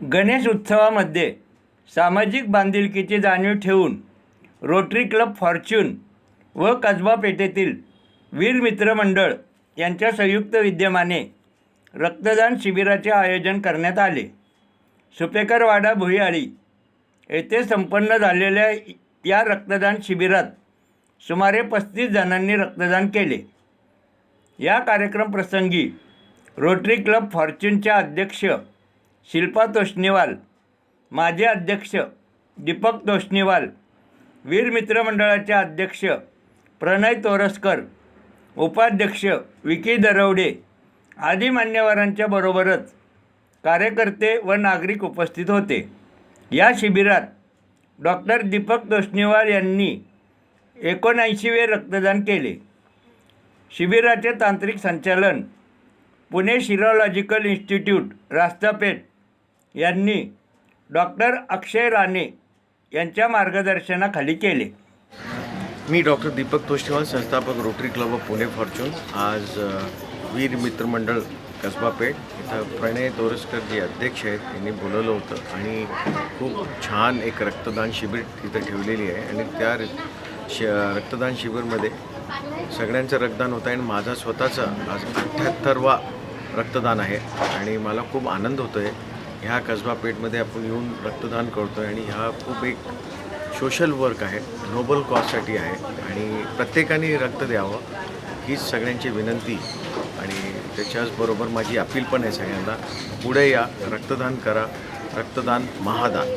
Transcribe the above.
गणेश उत्सवामध्ये सामाजिक बांधिलकीची जाणीव ठेवून रोटरी क्लब फॉर्च्यून व कसबा पेठेतील वीर मित्र मंडळ यांच्या संयुक्त विद्यमाने रक्तदान शिबिराचे आयोजन करण्यात आले. सुपेकरवाडा भुईआळी येथे संपन्न झालेल्या या रक्तदान शिबिरात सुमारे पस्तीस जणांनी रक्तदान केले. या कार्यक्रम प्रसंगी रोटरी क्लब फॉर्च्यूनच्या अध्यक्ष शिल्पा तोष्णीवाल माजी अध्यक्ष दीपक तोष्णीवाल वीर मित्रमंडळाचे अध्यक्ष प्रणय तोरसकर उपाध्यक्ष विकी दरवडे आदी मान्यवरांच्या बरोबरच कार्यकर्ते व नागरिक उपस्थित होते. या शिबिरात डॉक्टर दीपक तोष्णीवाल यांनी एकोणऐंशीवे रक्तदान केले. शिबिराचे तांत्रिक संचालन पुणे शिरोलॉजिकल इन्स्टिट्यूट रास्तापेठ यांनी डॉक्टर अक्षय राणे यांच्या मार्गदर्शनाखाली केले. मी डॉक्टर दीपक तोष्टीवाल संस्थापक rotary club of Pune fortune आज वीर मित्रमंडळ कसबा पेठ इथं प्रणय तोरसकर जे अध्यक्ष आहेत त्यांनी बोलवलं होतं आणि खूप छान एक रक्तदान शिबिर तिथं ठेवलेली आहे आणि त्या र- श रक्तदान शिबिरमध्ये सगळ्यांचं रक्तदान होतं आहे आणि माझा स्वतःचा आज अठ्ठ्याहत्तरवा रक्तदान आहे. आणि मला खूप आनंद होतो आहे ह्या कसबा पेठमध्ये आपण येऊन रक्तदान करतो आहे आणि ह्या खूप एक सोशल वर्क आहे. नोबल कॉजसाठी आहे. आणि प्रत्येकाने रक्त द्यावं हीच सगळ्यांची विनंती. आणि त्याच्याचबरोबर माझी अपील पण आहे सगळ्यांना पुढे या रक्तदान करा. रक्तदान महादान.